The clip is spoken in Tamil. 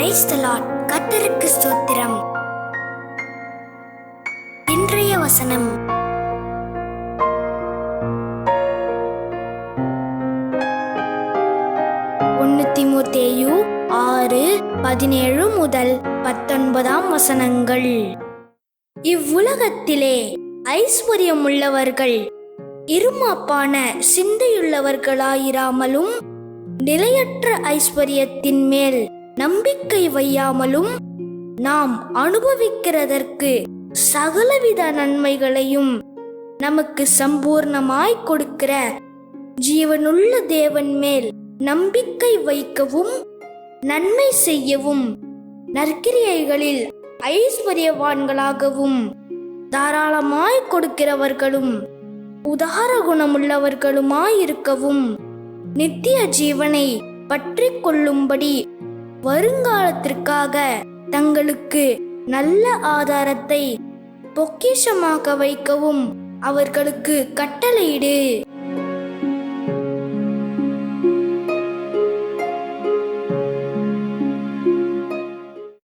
பிரைஸ் த லார்ட் ஸ்தோத்திரம். இன்றைய வசனம். ஒன்னு திமுத்தேயு ஆறு பதினேழு முதல் பத்தொன்பதாம் வசனங்கள். இவ்வுலகத்திலே ஐஸ்வர்யம் உள்ளவர்கள் இருமாப்பான சிந்தையுள்ளவர்களாயிராமலும் நிலையற்ற ஐஸ்வர்யத்தின் மேல் நம்பிக்கை வையாமலும் நாம் அனுபவிக்கிறதற்கு சகலவித நன்மைகளையும் நமக்கு சம்பூர்ணமாய் கொடுக்கிற ஜீவனுள்ள தேவன் மேல் நம்பிக்கை வைக்கவும் நன்மை செய்யவும் நற்கிரியைகளில் ஐஸ்வர்யவான்களாகவும் தாராளமாய் கொடுக்கிறவர்களும் உதார குணமுள்ளவர்களுமாயிருக்கவும் நித்திய ஜீவனை பற்றி கொள்ளும்படி வருங்காலத்திற்காக தங்களுக்கு நல்ல ஆதாரத்தை பொக்கிஷமாக வைக்கவும் அவர்களுக்கு கட்டளையிடு.